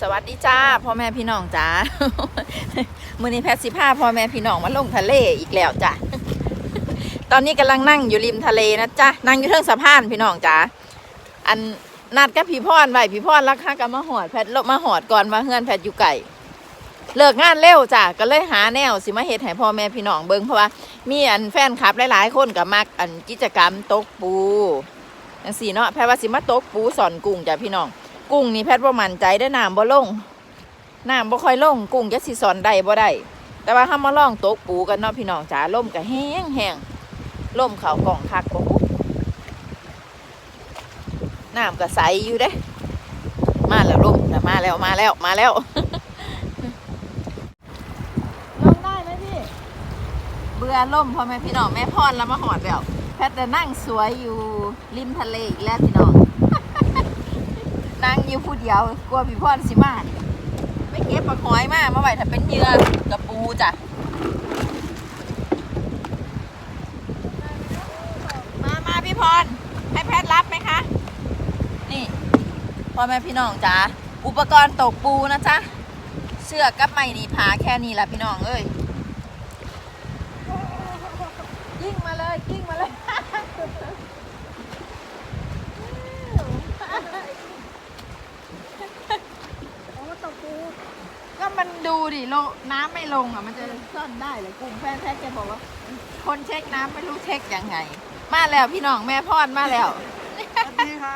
สวัสดีจ้าพ่อแม่พี่น้องจ้ามือนี้แพทย์สิพาพ่อแม่พี่น้องมาลงทะเลอีกแล้วจ้ะตอนนี้กำลังนั่งอยู่ริมทะเลนะจ้ะนั่งอยู่เทิงสะพานพี่น้องจ้าอันนัดกับพี่พรไว้พี่พรรักค่ากับมาหอดแพทย์ลบมาหอดก่อนมาเฮือนแพทย์อยู่ไก่เลิกงานเร็วจ้ะก็เลยหาแนวสิมาเฮ็ดให้พ่อแม่พี่น้องเบิ่งเพราะว่ามีอันแฟนคลับหลายๆ คนกับมักอันกิจกรรมตกปูจังซี่เนาะแพทย์ว่าสิมาตกปูสอนกุ้งจ้ะพี่น้อง กุ้งนี่แพทย์บ่มั่นใจได้น้ำบ่ลงน้ำบ่ค่อยลงกุ้งจะสิสอนได้บ่ได้แต่ว่าถ้ามาล่องโตกปูกันเนาะพี่น้องจ๋าล่มก็แห้งแห้งล่มเขากล่องคักบ่น้ำก็ใสอยู่เด้ มาแล้วล่มน่มาแล้วมาแล้วมาแล้วลงได้ไหมพี่เบื่อล่มพ่อแม่พี่น้องแม่พรแล้วมาหอดแล้วแพทย์จะนั่งสวยอยู่ริมทะเลอีกแล้วพี่น้อง นั่งอยู่ผู้เดียว กลัวพี่พรสิมาไม่เก็บปลาหอยมามาไว้ถ้าเป็นเหยื่อกับปูจ้ะมามาพี่พรให้แพทย์รับไหมคะ นี่พ่อแม่พี่น้องจ้าอุปกรณ์ตกปูนะจ๊ะเชือกกับไม้นี่พาแค่นี้แหละพี่น้องเอ้ยกิ้งมาเลยกิ้งมาเลย ก็ มันดูดิโลน้ำไม่ลงอะ มันจะซ่อนได้เลยกุ้งแฟนแท็กแกบอกว่า คนเช็คน้ำไม่รู้เช็คยังไง มาแล้วพี่น้องแม่พอดมาแล้วสวัสดีค่ะ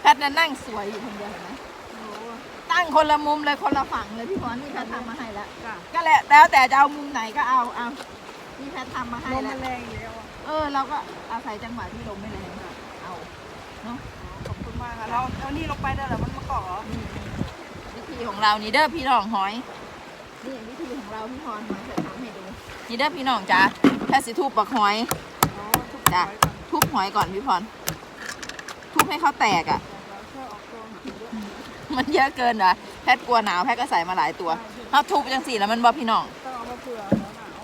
แพทย์น่ะนั่งสวยอยู่คนเดียวเห็นไหมตั้งคนละมุมเลยคนละฝั่งเลยพี่พรนี่แพทย์ทำมาให้แล้วจ้ะก็แล้วแล้วแต่จะเอามุมไหนก็เอาเอานี่แพทย์ทำมาให้ลมแล้มัวนแรงอยู่แล้วอะเออเราก็อาศัยจังหวะที่ลมไม่แรงเอาเนาะขอบคุณมากค่ะเราเอานี่ลงไปได้เหรอมันมาเกาะเหรอนี่วิ ธีของเรานี่เด้อพี่น้องหอยนี่วิธีของเราพี่พรหอยจะทำให้ดูนี่เด้อพี่น้องจ้าแค่สิทุบปักหอยอ๋อทุกจ้ะไว้ก่อนทุบหอยก่อนพี่พรทุบให้เขาแตกอะ่ะเราช่วยออกตัวหน่อยเยอะมันเยอะเกินเหรอแพทย์กลัวหนาวแพทย์ก็ใส่มาหลายตัวเขาทุบจังสี่แล้วมันบอพี่น้องต้องเอามาเผื่อหนาว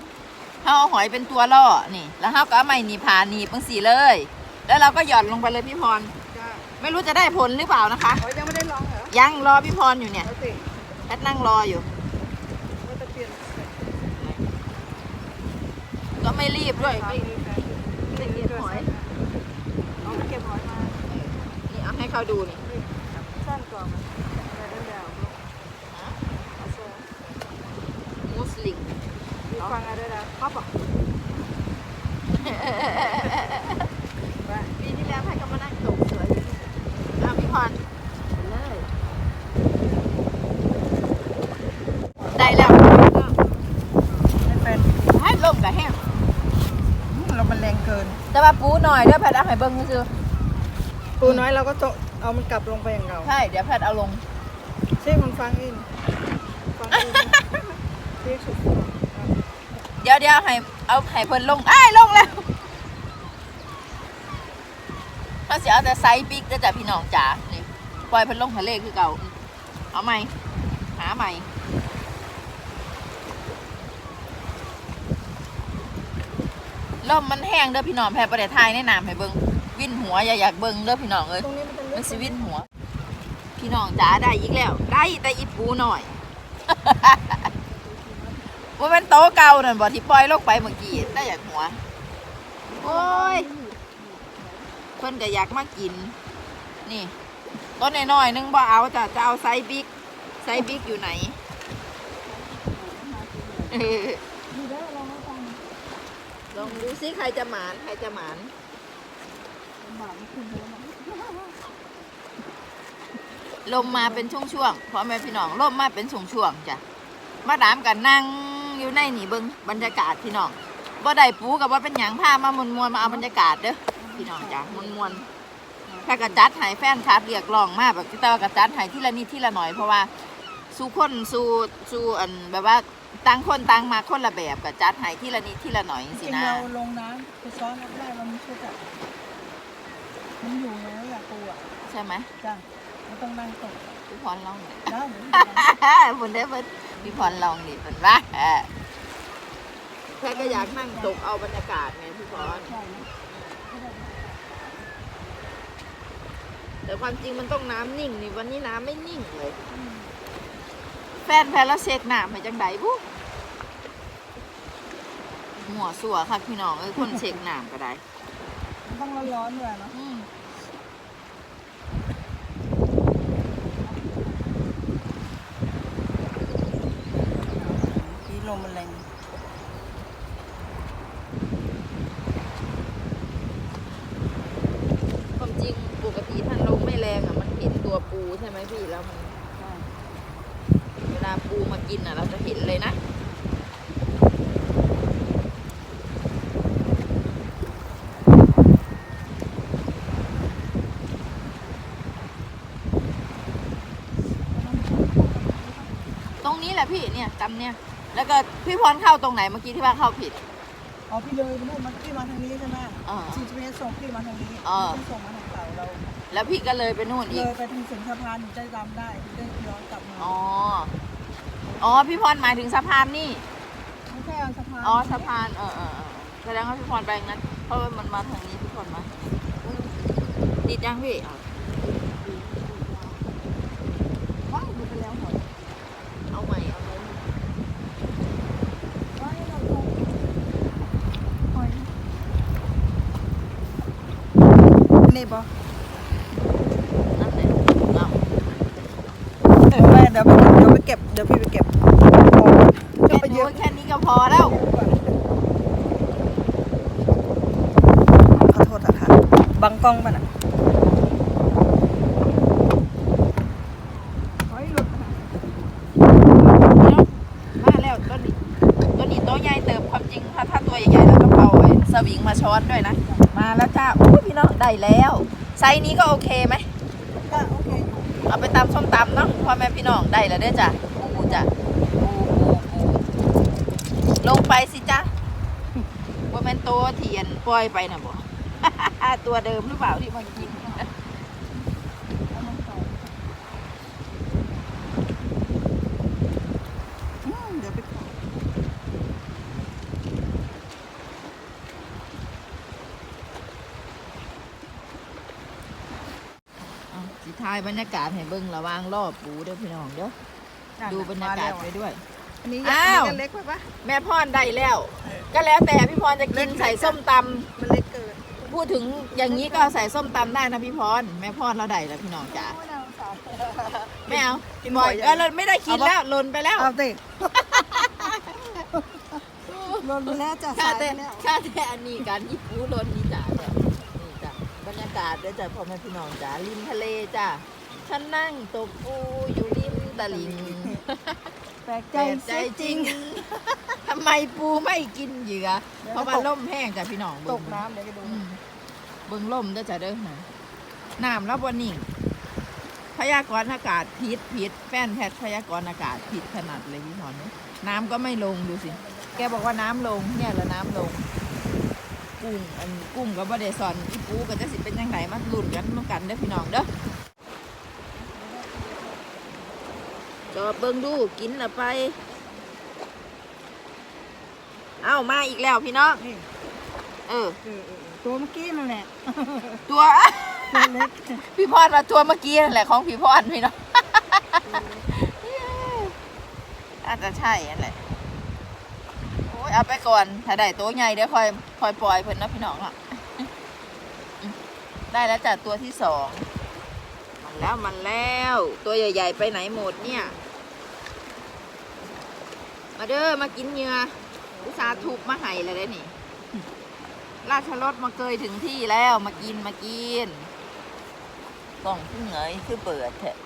เขาเอาหอยเป็นตัวล่อนี่ แล้วเขาก็เอาไม้หนีบผ่าหนีบจังสี่เลย แล้วเราก็หย่อนลงไปเลยพี่พรๆจ้าไม่รู้จะได้ผลหรือเปล่านะคะอ๋อยังไม่ได้ลองเหรอ ยังรอพี่พรอยู่เนี่ยเอาสิแพทย์นั่งรออยู่ว่าจะเปลี่ยนก็ไม่รีบด้วยไม่ไม่มีแฟนไม่เก็บหอยเอาไปเก็บหอยมานี่เอาให้เขาดูนี่สั้นกว่ามันอะไรได้แล้วเอาโซ่มุสลิมมีฟังอะไรได้แล้วครับอะไป ปีที่แล้วแพทย์ก็มานั่งตกเสืออยู่เอาพี่พรเลย ได้แล้ว ไม่เป็น ให้ลมกับแห้ง เรามันแรงเกิน แต่ว่าปูหน่อยเด้อแพทย์เอาให้เบิ้งซื้อปูน้อยเราก็ต้องเอามันกลับลงไปอย่างเราใช่เดี๋ยวแพทย์เอาลงเช่มันฟังอินฟังอินเรียกสุดเดี๋ยวเดี๋ยวให้เอาให้เพิ่นลงอ้ายลงแล้วเขาสิเอาแต่ไซส์บิ๊กเด้อจ้ะพี่น้องจ๋านี่ปล่อยเพิ่นลงทะเลคือเก่า เอาใหม่หาใหม่ ลมมันแห้งเด้อพี่น้องแพ้ประเทศไทยแนะนำให้เบิ่งวิ่นหัวอย่าอยากเบิ่งเด้อพี่น้องเอ้ยตรงนี้มันจะลึมันกสิวินหัว พี่น้องจ๋าได้อีกแล้ว ได้แต่อีปูหน่อยว่าเป็นโต๊ะเก่านั่นบ่ที่ปล่อยลงไปเมื่อกี้ได้อยากหัวโอ้ยเพิ่นก็อยากมากิน นี่ต้นน้อยๆนึงบ่เอาจ้ะจะเอาไซส์บิ๊กไซส์บิ๊กอยู่ไหน เออ ดีแล้วเราไม่ฟัง ลองดูซิใครจะหมานใครจะหมานบาปขึ้นแล้วนะลมมาเป็นช่วงๆพ่อแม่พี่น้องลมมาเป็นช่วงๆจ้ะมาดามกันนั่งอยู่ในนี่เบิงบรรยากาศพี่น้องบ่ได้ปูกับว่าเป็นหยังพามามวนมวนๆมาเอาบรรยากาศเด้อพี่น้องจ้ะมวนมวนๆถ้ากระจัดหายแฟนคลับเรียกร้องมากแบบแต่ว่ากระจัดหายที่ละนิดที่ละหน่อยเพราะว่า สู้คนสู้สู้อันแบบว่าต่างคนต่างมาคนละแบบกระจัดใหายที่ละนิดที่ละหน่อยจสิริงนะเราลงน้ำไปซ้อนรับได้เราไม่ช่วยจับมันอยู่แล้วแหละปูอะใช่ไหมจ้ะมันต้องนั่งตกพี่พรลองดิได้เหมือนบุญได้เพิ่นพี่พรลองดิเพิ่นว่าเออแค่ก็อยากนั่งตกเอาบรรยากาศไงพี่พร ใช่แต่ความจริงมันต้องน้ำนิ่งนี่วันนี้น้ำไม่นิ่งเลย อืม นแพนแล้วเช็คหน้าไปจังไดบุหมัวสัวค่ะพี่น้องเอ้ยคนเช็คหน้าก็ได้มันต้องร้อนๆด้วยเนาะอืมพี่ลมมันแรงความจริงปกติท่านลมไม่แรงอะ มันเห็นตัวปูใช่ไหมพี่แล้วมัน ใช่ เวลาปูมา กินอะ เราจะเห็นเลยนะ ตรงนี้แหละพี่เนี่ยตำเนี่ย แล้วก็พี่พรเข้าตรงไหนเมื่อกี้ที่ว่าเข้าผิด อ๋อพี่เลยไปนู่นมันพี่มาทางนี้ใช่ไหมอ่าซีจีเอส่งพี่มาทางนี้อ่าพี่ส่งมาทางเก่าเรา แล้วพี่ก็เลยไปนู่นเลอีก ยไปถึงถึงสะพานอยู่ได้จำได้ได้ย้อนกลับมาอ๋อ อ๋อ พี่พรหมายถึงสะพานนี่ ไม่ใช่เอาสะพานอ๋อ สะพาน เออเออเออแสดงว่าพี่พรไปอย่างนั้น เพราะว่ามันมาทางนี้พี่พรมาติดยังพี่อะว้ายดูไปแล้วหมดเอาใหม่เอาใหม่ว้ายเราลงหอยนี่ปะนั่นแหละเอา เดี๋ยวไปเดี๋ยวไปเดี๋ยวไปเก็บ เดี๋ยวพี่ไปเก็บจะแค่ไปเยนี้อะแค่นี้ก็พอแล้วขอโทษนะคะบังกล้องป่ะน่ะหอยหลุดค่ะมาแล้วต้นนี้ต้นนี้โต๊ะใหญ่เติบความจริงถ้าถ้าตัวใหญ่ๆเราต้องเอาไอ้สวิงมาช้อนด้วยนะ มาแล้วจ้าอู้พี่น้องได้แล้ว ไซส์นี้ก็โอเคไหมก็โอเคอยู่เอาไปตำส้มตำเนาะพ่อแม่พี่น้องได้แล้วเด้อจ้ะปูจ้ะปูปูปู ลงไปสิจ้ะว่าแม่นโตเทียนปล่อยไปนะบ่ ตัวเดิมหรือเปล่าที่มากินเอามันต่ออืมเดี๋ยวไปขอเอาสิทายบรรยากาศให้เบิ่งระหวางรอบปูเด้อพี่น้องเด้อดูบรรยากาศไปด้วย อันนี้อ้าวมันเล็กไปปะแม่พรได้แล้ว ก็แล้วแต่พี่พรจะกินใส่ส้มตมันเล็กเกินำพูดถึงอย่างนี้ก็เอาใส่ส้มตำได้นะพี่พรแม่พรเราได้แล้วพี่น้องจ๋าโอ้ยน่าสงสารไม่เอากินบ่อยบ่อยเออเราไม่ได้กินแล้วหล่นไปแล้วเอาสิโดนไปแล้วจ้ะค่าสายไปแต่แล้วค่าแต่อันนี้การยิปูรถนี่จ้าจ้ะนี่จ้ะบรรยากาศเด้อจ้ะพ่อแม่พี่น้องจ้าริมทะเลจ้ะฉันนั่งตกปูอยู่ริมตลิ่ง แปลกใจแต่ใจจริง ทำไมปูไม่กินเหยื่อเพราะว่าล่มแห้งจ้ะพี่น้องตเบิ่กงน้ำเดี๋ยวไปดูอืมเบิ่งล่มเด้อจ้ะเด้อนะน้ำแล้วบนนิ่งพยากรณ์อากาศผิดผิดแฟนแพทย์พยากรณ์อากาศผิดขนาดเลยพี่พรเนี่ยน้ำก็ไม่ลงดูสิ แกบอกว่าน้ำลงเนี่ยแล้วน้ำลง กุ้งอันกุ้งกับบะเดซอนอีปูก็จะสิเป็นยังไงมาลุ้นกันมากันเด้อพี่น้องเด้อ จอเบิ่งดูกินละไป เอ้ามาอีกแล้วพี่น้องนี่เออเออเออตัวเมื่อกี้นั่นแหละ ตัว ตัวเล็กพี่พรมาตัวเมื่อกี้นั่นแหละของพี่พรพี่น้อง อาจจะใช่อันแหละโอ้ยเอาไปก่อนถ้าได้ตัวใหญ่เดี๋ยวคอยคอยปล่อยเพิ่นเนาะพี่น้องอะ ได้แล้วจ้ะตัวที่สอง มันแล้วมันแล้ว ตัวใหญ่ ๆ ไปไหนหมดเนี่ย มาเด้อมากินเหงื่ออุตสาห์ทุบมาให้แล้วได้นี่ ราชรถมาเกยถึงที่แล้วมากินมากิน กล่องขึ้นเหงยคือเปิดแถอะ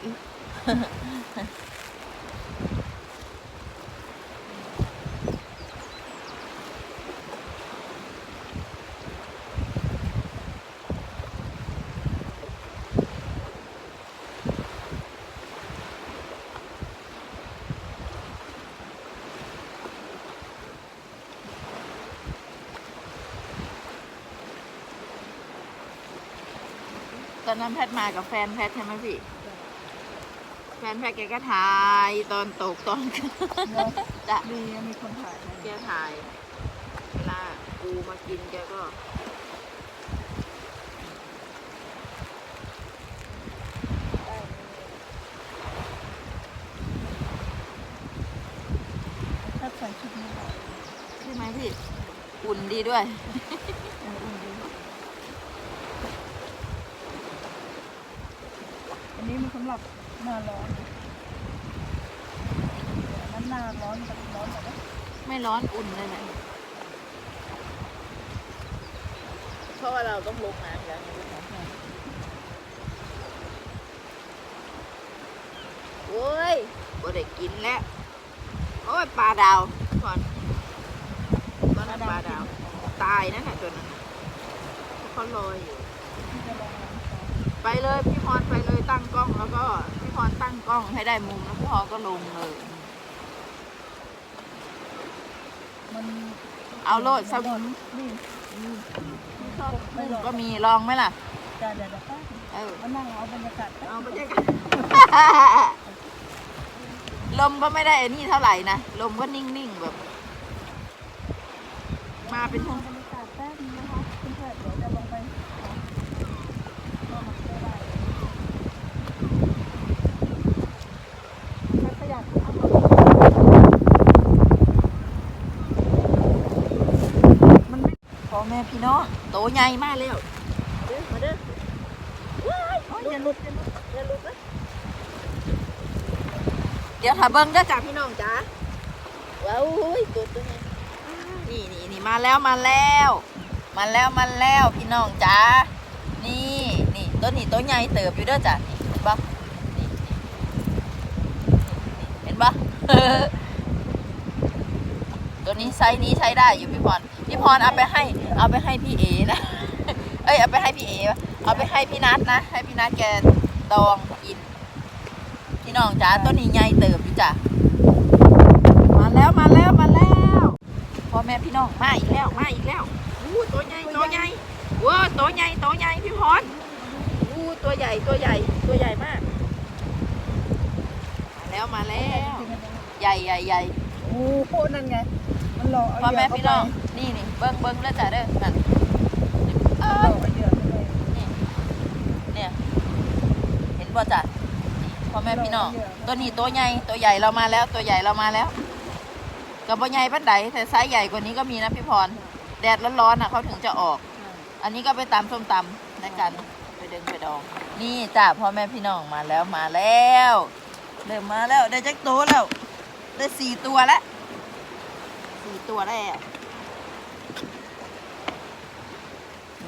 อนนั้นแพทมากับแฟนแพทใช่ไหมพี่ แฟนแพทแกก็ถ่ายตอนตกตอนจะมีมีคนถ่ายแกถ่ายเวลากูมากินแกก็ใส่ชุดนี้ใช่ไหมพี่ อุ่นดีด้วย ร้อนอุ่นเลยนะเพราะว่าเราต้องลงน้ำแล้วโอ้ยก็ได้กินแล้วโอ้ยปลาดาวก่อนตอนนั้นปลาดาว ตายนั่นแหละตัวนั้นเขาลอยอยู่ ไปเลยพี่พรไปเลยตั้งกล้องแล้วก็พี่พรตั้งกล้องให้ได้มุมแล้วพี่พรก็ลงเลย มันเอาโลดสมุนนี่มุมก็มีลองไหมล่ะจะเดี๋ยวเดี๋ยวแป๊บเออมานั่งเอาบรรยากาศแป๊บเอาบรรยากาศลมก็ไม่ได้อันนี่เท่าไหร่นะ ลมก็นิ่งๆแบบ มาเป็นพวง บรรยากาศแป๊บนึงนะคะเพื่อนๆเดี๋ยวจะลงไปหาก็มาได้ได้ถ้าอยากเอามามันไม่ พ่อแม่พี่น้องโตใหญ่มากแล้วเด้อมาเด้อว้ายอย่าหลุดอย่าหลุดอย่าลุกนะเดี๋ยวถ้าเบิ้งเด้อจ้าพี่น้องจ้าว้าวอุ้ยตัวตัวนี้นี่นี่นี่มาแล้วมาแล้ว มาแล้วมาแล้วพี่น้องจ้านี่นี่ต้นนี้ต้นใหญ่เติบอยู่เด้อจ้ะนี่เห็นปะนี่เห็นปะตัวนี้ไซส์นี้ใช้ได้อยู่พี่พร พี่พรเอาไปให้ เอาไปให้พี่เอนะ เอ้ยเอาไปให้พี่เอวะเอาไปให้พี่นัทนะ ให้พี่นัทแกดองกิน พี่น้องจ๋าต้นนี้ใหญ่เติบอยู่จ้ะ มาแล้วมาแล้วมาแล้วพ่อแม่พี่น้องมาอีกแล้วมาอีกแล้วอู้ตัวใหญ่ตัวใหญ่ว้าตัวใหญ่ตัวใหญ่พี่พรอู้ตัวใหญ่ตัวใหญ่ตัวใหญ่มาก มาแล้วมาแล้ว ใหญ่ใหญ่ใหญ่โอ้โหนั่นไงมัน หลอเอาพ่อเหยื่แม่อเข้าพี่ไปน้องนี่นี่เบิ้งเบิ้งแล้วจ้ะเด้อนั่นมันหลอกเอาเหยื่อเข้าไปเนี่ยเห็นป่จ้ะนี่พ่อแม่พี่น้องตัวนี้ตัวใหญ่ตัวใหญ่เรามาแล้วตัวใหญ่เรามาแล้วกับบ่ใหญ่ปันใดแต่ไซส์ใหญ่กว่านี้ก็มีนะพี่พรแดดร้อนๆอะเขาถึงจะออก อันนี้ก็ไปตำส้มตำในกันไปเดึงไปดอง นี่จ้ะพ่อแม่พี่น้องมาแล้วมาแล้วเริ่มมาแล้วได้จักตัวแล้ว ได้สี่ตัวแล้ว ตัวแล้ว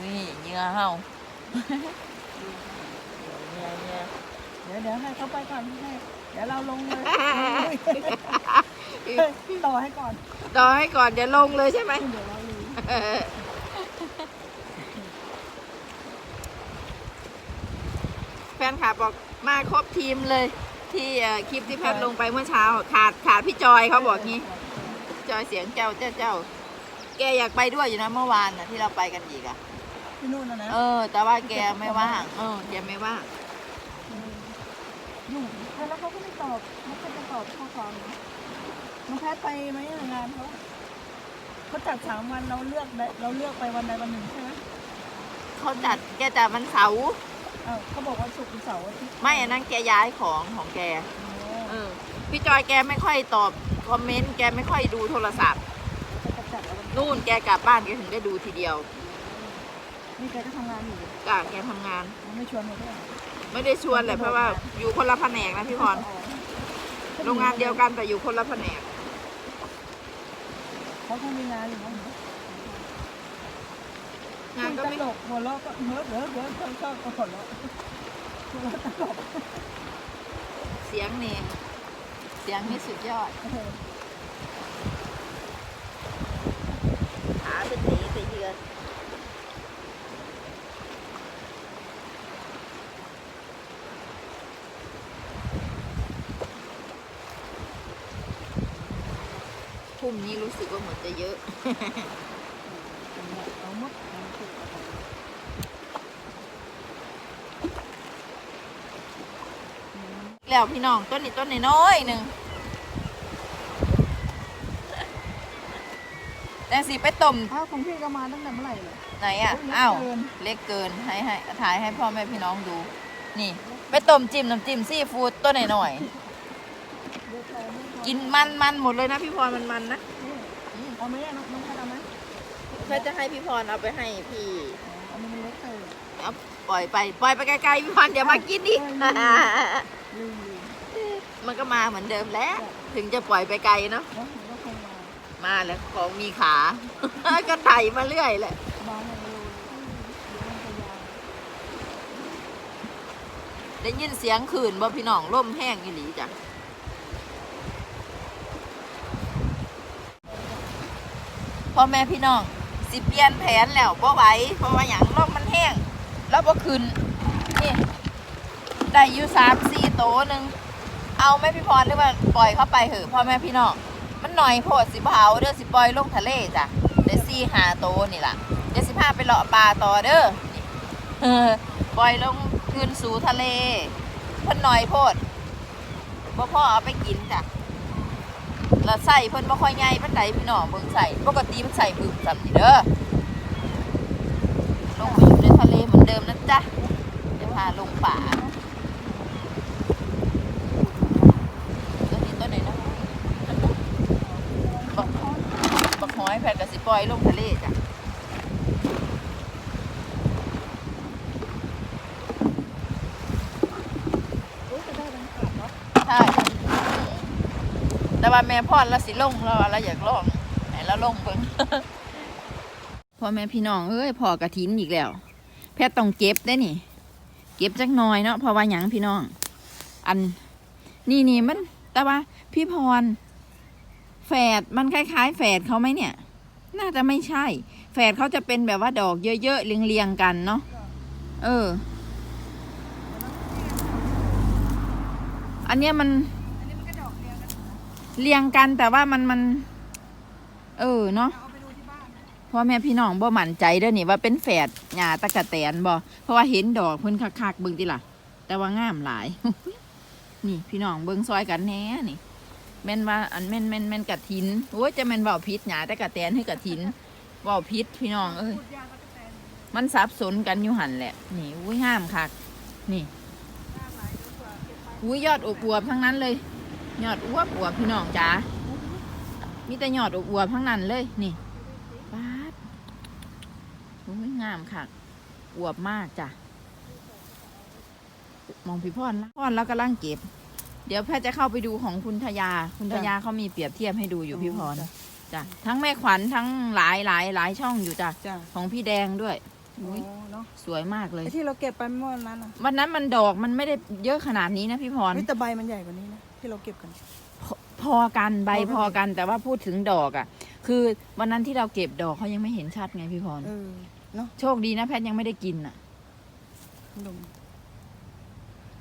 นี่เหงื่อเห่าเหงื่อเหงื่อเดี๋ยวเดี๋ยวให้เขาไปก่อนให้เดี๋ยวเราลงเลยต่อให้ก่อน ต่อให้ก่อนเดี๋ยวลงเลยใช่ไหมเดี๋ยวเราลุยแฟนคลับบอกมาครบทีมเลย ที่เอ่อคลิปที่แพทย์ลงไปเมื่อเช้า ขาดขาดพี่จอยเขาบอกงี้พี่ จอยเสียงเจ้าเจ้าเจ้า แกอยากไปด้วยอยู่นะเมื่อวานนะที่เราไปกันอีกอะที่นู่นนะนะเออ แต่ว่าแกไม่ว่าง เออ แกไม่ว่างยุ่งแล้วเขาก็ไม่ตอบไม่ค่อยจะตอบข้อความนะน้องแพทย์ไปไหมงานเขาเขาจัดสามวันเราเลือกได้เราเลือกไปวันใดวันหนึ่งใช่ไหมเขาจัดแกจัดวันเสาร์อ้าวเขาบอกวันศุกร์วันเสาร์อาทิตย์ไม่อันนั้นแกย้ายของของแกอ๋อเออ พี่จอยแกไม่ค่อยตอบ คอมเมนต์แกไม่ค่อยดูโทรศัพท์เขาจะจัดเอาวันนู่นแกกลับบ้านแกถึงได้ดูทีเดียวนี่แกก็ทำงานอยู่จ้ะแกทำงาน ไม่ชวนมาด้วยไม่ได้ชวนแหละเพราะว่าอยู่คนละแผนกนะพี่พรโรงงานเดียวกันแต่อยู่คนละแผนก เขาคงมีงานอยู่มั้งงานก็ตไม่ลกหัวเราะก็เฮ้อเฮ้อเฮ้อชอบชอบก็หัวเราะหัวเราะตลกเสียงนี่ เสียงนี่สุดยอดเออขาเป็นตีแต่เยือนพรุ่งนี้รู้สึกว่าเหมือนจะเยอะ เอาหมดเอาสุกเอาไป แล้วพี่น้องต้นนี้ต้นน้อยๆหนึ่งแตงสีไปต้มอ้าวของพี่ก็มาตั้งแต่เมื่อไหร่เลยไหนอะโอ้ยเล็กอ้าวเกินเล็กเกินให้ให้ถ่ายให้พ่อแม่พี่น้องดู นี่ ไปต้มจิ้มน้ำจิ้มซีฟู้ดตัวหน่อยเดี๋ยวใครไม่พอๆกินมันมันหมดเลยนะพี่พรมันมันนะนี่อืมเอาไหมอะน้องน้องแพทย์เอาไหมแพทย์จะให้พี่พรเอาไปให้พี่อันนี้มันเล็กไปเอาปล่อยไป ปล่อยไปไกลๆพี่พรเดี๋ยวมากินอีกลื มลืมมันก็มาเหมือนเดิมแล้ว ถึงจะปล่อยไปไกลเนาะเนาะมันก็คงมามาแล้วของมีขา ก็ไถมาเรื่อยแหละบางอย่างเร็วเดี๋ยวมันจะยาวได้ยินเสียงขื่นบ่พี่น้องล่มแห้งอีหลีจ้ะพ่อแม่พี่น้อง สิเปลี่ยนแผนแล้วบ่ไหวเพราะว่าอย่างลมมันแห้ง แล้วบ่ขึ้นนี่ ได้อยู่สามสี่โตวหนึ่งเอาไหม่พี่พรหรือว่าปล่อยเข้าไปเหอะพ่อแม่พี่น้องมันหน่อยโพดสิเผาเด้อสิปล่อยลงทะเลจ้ะได้สี่หาโตวนี่ล่ะเดี๋ยวสิพาไปเลาะปลาต่อเด้อเออปล่อยลงคืนสู่ทะเลเพิ่นหน่อยโพดบ่พ่อเอาไปกินจ้ะแล้วใส่เพิ่นบ่ค่อยใหญ่ปานใดพี่น้องเบิ่งใส่ปกติมันใส่บึ้มซ้ำนี่เด้อลงไปอยู่ในทะเลเหมือนเดิมนะจ๊ะจะพาลงป่าตัวนี้ตัวไหนนะบักบักหอยแพทย์กับสิ ปล่อยลงทะเลจ้ะรู้จะได้บรรยากาศเนาะใช่แต่ว่าแม่พ่อแล้วสิลงแล้วว่าเราอยากลองไหนแล้วลงเบิ่งพ่อแม่พี่น้องเอ้ยพ่อกระถินอีกแล้ว แพทย์ต้องเก็บได้นี่ เก็บจักหน่อยเนาะเพราะว่าหยังพี่น้อง อันนี่นี่มัน แต่ว่าพี่พร แฝดมันคล้ายๆ แฝดเขาไหมเนี่ย น่าจะไม่ใช่ แฝดเขาจะเป็นแบบว่าดอกเยอะๆเรียงๆกันเนาะเออ อันเนี้ยมันเดียวกันเรียงกันแต่ว่ามันมัน เออเนาะพ่อแม่พี่น้องบ่หมั่นใจเด้อนี่ว่าเป็นแฝดหญ้าตะกะแตนบ่เพราะว่าเห็นดอกเพิ่นคักๆเบิ่งติล่ะ แต่ว่างามหลาย นี่พี่น้องเบิ่งซอยกันแน่นี่ แม่นว่าอันแม่นแม่นแม่นกะทินโอ้ยจะแม่นเว้าผิดหญ้าตะกะแตนให้กะทินเว้าผิดพี่น้องเอ้ยมันสับสนกันอยู่หันแหละ นี่อุ้ยห้ามคักนี่ยากหลายยอะกว่าเก็บไปอุ้ยยอดอวบทั้งนั้นเลย ยอดอวบอวบพี่น้องจ๋ามีแต่ยอดอวบทั้งนั้นเลยนี่ป๊าดอุ้ยงามค่ะอวบมากจ้ะมองพี่พรละพรแล้วกำลังเก็บ เดี๋ยวแพทย์จะเข้าไปดูของคุณทยา คุณทยาเขามีเปรียบเทียบให้ดูอยู่พี่พรจ้ะทั้งแม่ขวัญทั้งหลายหลายหลายช่องอยู่จ้ะจ้ะของพี่แดงด้วยโอ้อุ้ยเนาะสวยมากเลย ไอ้ที่เราเก็บไปเมื่อวันนั้นอะวันนั้นมันดอกมันไม่ได้เยอะขนาดนี้นะพี่พรเฮ้ยแต่ใบมันใหญ่กว่านี้นะที่เราเก็บกัน พอพอกันใบพพออกันกัน แต่ว่าพูดถึงดอกอะ่ะ คือวันนั้นที่เราเก็บดอกเขายังไม่เห็นชัดไงพี่พร เออเนาะโชคดีนะแพทย์ยังไม่ได้กินอะดม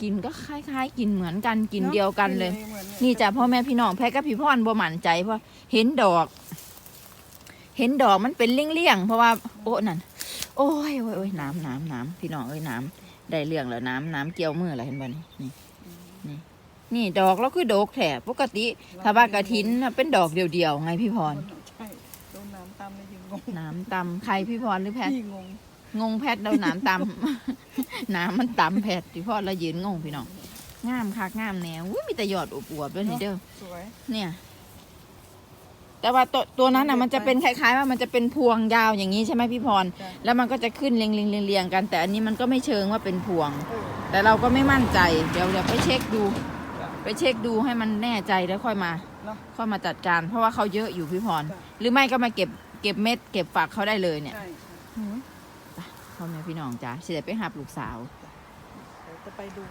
กินก็คล้าย ๆกินเหมือนกันกินอะเดียวกันเลยหมือนี่จ้ะพ่อแม่พี่น้องแพทย์กับพี่พรบ่หมั่นใจเพราะเห็นดอก เห็นดอกมันเป็นเลี่ยงๆเพราะว่า โอ้นั่นโอ้ยโอ้ยโอ้ยน้ำน้ำน้ำพี่น้องเอ้ยน้ำได้เรื่องแล้วน้ำน้ำเกี่ยวมือแล้วเห็นบ่นี่นี่นี่นี่ดอกแล้วคือดอกแถบปกติถ้าว่ากระถินน่ะเป็นดอกเดียวๆไงพี่พรใช่โดนน้ำตามเลยยิงงงน้ำตำใครพี่พรหรือแพทย์พี่งง งงแพทย์เราน้ำตำน้ำมันตำแพทย์พี่พรเรายืนงงพี่น้องงามคักงามแนวอุ้ยมีแต่ยอดอวบๆด้วยนี่เด้อสวยเนี่ย แต่ว่าตัวตัวนั้นอะมันจะเป็นคล้ายๆ ว่ามันจะเป็นพวงยาวอย่างนี้ใช่ไหมพี่พรจ้ะแล้วมันก็จะขึ้นเรียงเรียงเรียงเรียงกัน แต่อันนี้มันก็ไม่เชิงว่าเป็นพวงเออแต่เราก็ไม่มั่นใจ เดี๋ยวเดี๋ยวไปเช็คดูจ้ะไปเช็คดูให้มันแน่ใจแล้วค่อยมาเนาะค่อยมาจัดการ เพราะว่าเขาเยอะอยู่พี่พรจ้ะหรือไม่ก็มาเก็บเก็บเม็ด เก็บฝักเขาได้เลยเนี่ยใช่ พ่อแม่พี่น้องจ้าสิได้ไปหับลูกสาวเดี๋ยวจะไปดู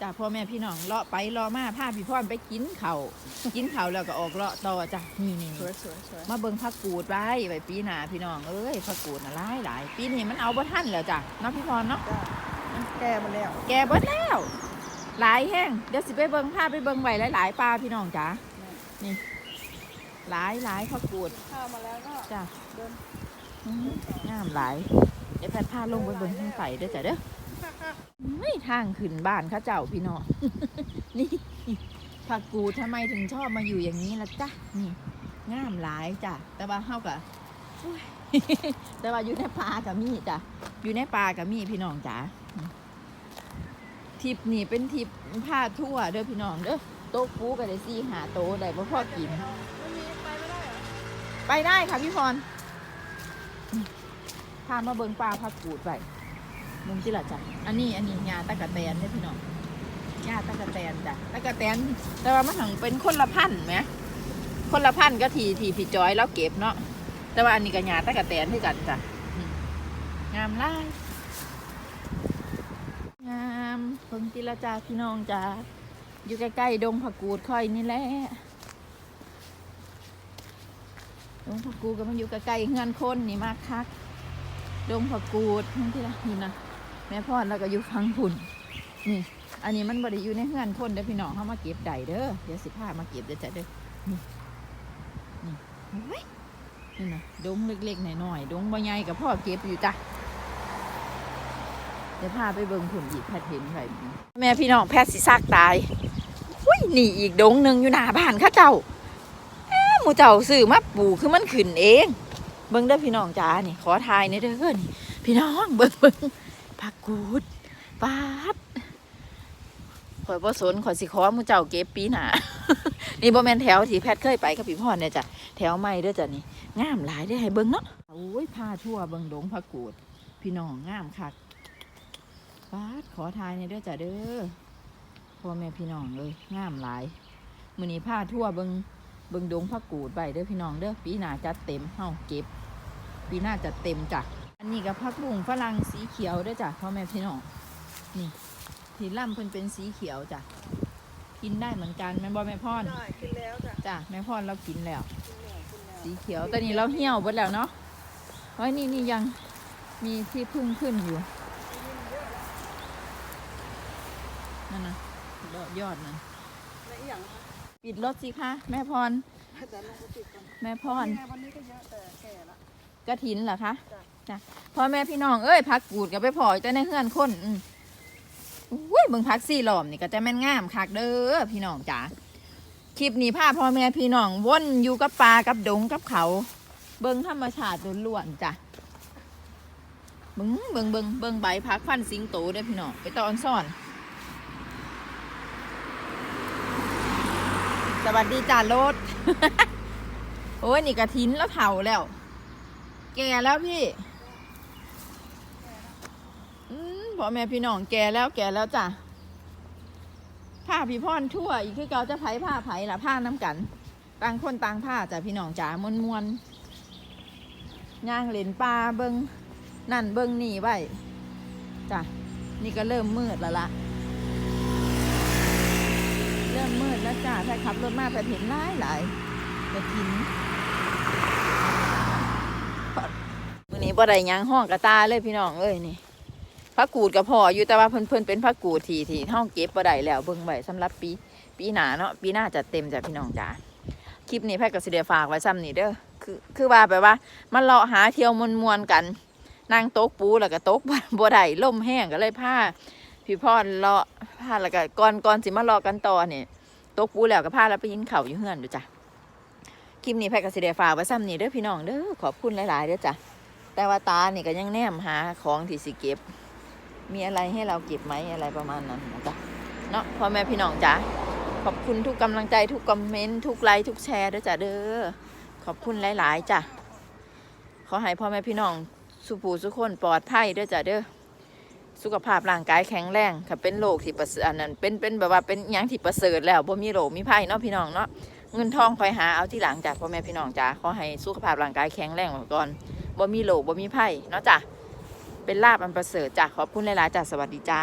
จ้าพ่อแม่พี่น้องเลาะไปเลาะมาพาพี่พ่อนไปกินเขาวกินเขาวแล้วก็ออกเลาะต่อจ้ะนี่นี่สวยสวยสวยมาเบิ่งผักกูดไว้ไว้ปีหน้าพี่น้องเอ้ยผักกูดน่ะหลายหลายปีนี้มันเอาบ่ทันแล้วจ้ะเนาะพี่พรเนาะจ้าแก้มาแล้ว แกเบิดแล้วหลายแห้งเดี๋ยวสิไปเบิ่งพาไปเบิ่งไว้หลายๆปลาพี่น้องจ้านี่หลายหลายผักกูดข้าวมาแล้วก็จ้ะเดินอื้อ งามหลายเดี๋ยวแพทย์พาลงไปบิ่งข้างไฟด้จ้ะเด้อไม่ทางขึ้นบ้านข้าเจ้าพี่น้องนี่ผักกูทำไมถึงชอบมาอยู่อย่างนี้ล่ะจ๊ะนี่งามหลายจ้ะแต่ว่าเฮากะแต่ว่าอยู่ในป่ากับมีจ้ะอยู่ในป่ากับมีพี่น้องจ๋าทริปนี่เป็นทริปพาทั่วเด้อพี่น้องเด้อโต๊ะปูก็ได้สี่หาโต๊ะได้บ่พ่อกิน ไปไม่ได้หรอไปได้ค่ะพี่พร พามาเบิงปลาพักกูดไปมึงจิละจ้ะอันนี้อันนี้งาตะกะแตนเนี่ยพี่น้องงาตะกะแตนจ้ะตะกะแตน แต่ว่ามันถึงเป็นคนละพันธ์ไหมคนละพันธ์ก็ทีทีพี่จอยแล้วเก็บเนาะแต่ว่าอันนี้ก็งาตะกะแตนด้วยกันจ้ะงามไล่งามเพิ่งจิละจ้าพี่น้องจ้าอยู่ใกล้ๆดงผักกูดค่อยนี่แหละดงผักกูดก็มันอยู่ใกล้ๆเฮือนคนนี่มากคัก ดงผักกูดนั่นที่ละนี่นะแม่พ่อแล้วก็อยู่ฟังผุนนี่ อันนี้มันบริอยู่ในเฮือนคนเด้อพี่น้องเขามาเก็บได้เด้อเดี๋ยวสิพามาเก็บเด้อจ้ะเด้อนี่นี่โอ้ยนี่นะดงเล็กๆหน่อยๆดงใบใหญ่กับพ่อเก็บอยู่จ้ะเดี๋ยวพาไปเบิ่งผุ่นอีกแพทเห็นไว้แม่พี่น้องแพทย์สิซากตายอุ้ยนี่อีกดงหนึ่งอยู่หน้าบ้านข้าเจ้าหมูเจ้าซื้อมาปลูกคือมันขึ้นเอง เบิ่งเด้อพี่น้องจ้านี่ขอทายในเด้อนี่พี่น้องเบิ่งเบิ่งผักกูดปาดข่อยบ่สนข่อยสิขอมูเจ้าเก็บปีหนานี่บ่แม่นแถวที่แพทเคยไปกับพี่พรเนี่ยจ้ะแถวใหม่เด้อจ้ะนี่งามหลายเด้อให้เบิ่งเนาะโอ้ยพาทั่วเบิ่งดงผักกูด พี่น้องงามคักปาดขอทายในเด้อจ้ะเด้อพ่อแม่พี่น้องเลยงามหลายมื้อนี้พาทั่วเบิ่งเบิ่งดงผักกูดใบเด้อพี่น้องเด้อปีหนาจัดเต็มเฮาเก็บ ปีหน้าจัดเต็มจ้ะอันนี้กับผักบุ้งฝรั่งสีเขียวเด้อจ้ะพ่อแม่พี่น้องนี่ที่ล่ำเพิ่นเป็นสีเขียวจ้ะกินได้เหมือนกันแม่นบ่แม่พรได้ขึ้นแล้วจ้ะจ้ะแม่พรเรากินแล้วขึ้นแล้วขึ้นแล้วสีเขียวตอนนี้เราเหี่ยวหมดแล้วเนาะไว้นี่นี่ยังมีที่พึ่งขึ้นอยู่นั่นนะยอดยอดนั่นและอีกอย่างนะคะปิดรถสิคะแม่พรแต่ลงไปติดกันแม่พรนี่ไงวันนี้ก็เยอะแต่แก่ละ กระถินเหรอคะจ้ะพ่อแม่พี่น้องเอ้ยพักกูดกับไปพอจะในเฮือนคนอืมอุ้ยเบิ่งพักสี่หลอมนี่ก็จะแม่นงามคักเด้อพี่น้องจ๋าคลิปนี้พาพ่อแม่พี่น้องวนอยู่กับปลากับดงกับเขา เบิ่งธรรมชาติล้วนๆจ้ะเบิ่งเบิ่งเบิ่งเบิ่งใบพักฟันสิงโตเด้อพี่น้องไปตอนซ่อน สวัสดีจ้าโลดโอ้ยนี่กระถินแล้วเผาแล้ว แก่แล้วพี่อืมพ่อแม่พี่น้องแก่แล้วแก่แล้วจ้ะผ้าพี่พ่อนทั่ว อีกคือเกาจะไผผ้าไผละผ้าน้ำกัน ต่างคนต่างผ้าจ้ะพี่น้องจ๋ามวนมวนย่างเหรนปลาเบิงนั่นเบิงนี่ไว้จ้ะนี่ก็เริ่มมืดแล้วละเริ่มมืดแล้วจ้ะถ้าขับรถมาแต่เห็นหลายหลายๆกระถิน มื้อนี้ บ่ได้ยังห้องกระตาเลยพี่น้องเอ้ยนี่พักกูดกับพ่ออยู่แต่ว่าเพิ่นเพิ่นเป็นพักกูดที่ที่ห้องเก็บบ่ได้แล้วเบิ่งไว้สำหรับปี ปีหน้าเนาะปีหน้าจะเต็มจ้ะพี่น้องจ๋าคลิปนี้แพทย์ก็สิได้ฝากไว้ซ้ำนี่เด้อคือคือว่าแบบว่า มันเลาะหาเที่ยวมวนๆกันนั่งโต๊ะปูแล้วก็โต๊ะบ่ได้ลมแห้งก็เลยพาพี่พรเลาะพาแล้วก็ก่อนก่อนสิมาเลาะกันต่อเนี่ยโต๊ะปูแล้วก็พาแล้วไปกินข้าอยู่เฮือนดูจ้ะคลิปนี้แพทย์ก็สิได้ฝากไว้ซ้ำนี่เด้อพี่น้องเด้อขอบคุณหลายๆเด้อจ้ะ แต่ว่าตานี่ก็ยังแนมหาของที่สิเก็บ มีอะไรให้เราเก็บไหมอะไรประมาณนั้นนะจ๊ะเนาะพ่อแม่พี่น้องจ๋าขอบคุณทุกกำลังใจทุกคอมเมนต์ทุกไลค์ทุกแชร์ด้วยจ้ะเด้อขอบคุณหลาย ๆจ้ะขอให้พ่อแม่พี่น้องสุภูสุขคนปลอดภัยด้วยจ้ะเด้อสุขภาพร่างกายแข็งแรงค่ะเป็นโรคที่ประเสริฐนั้นเป็นเป็นแบบว่าเป็นอหยังที่ประเสริฐแล้วบ่มีโรคมีภัยเนาะพี่น้องเนาะเงินทองคอยหาเอาที่หลังจากพ่อแม่พี่น้องจ๋าขอให้สุขภาพร่างกายแข็งแรงก่อน บ่มีโลกบ่มีไพ่เนาะจ้ะเป็นลาบอันประเสริฐจ้ะขอบคุณหลายๆจ้ะสวัสดีจ้า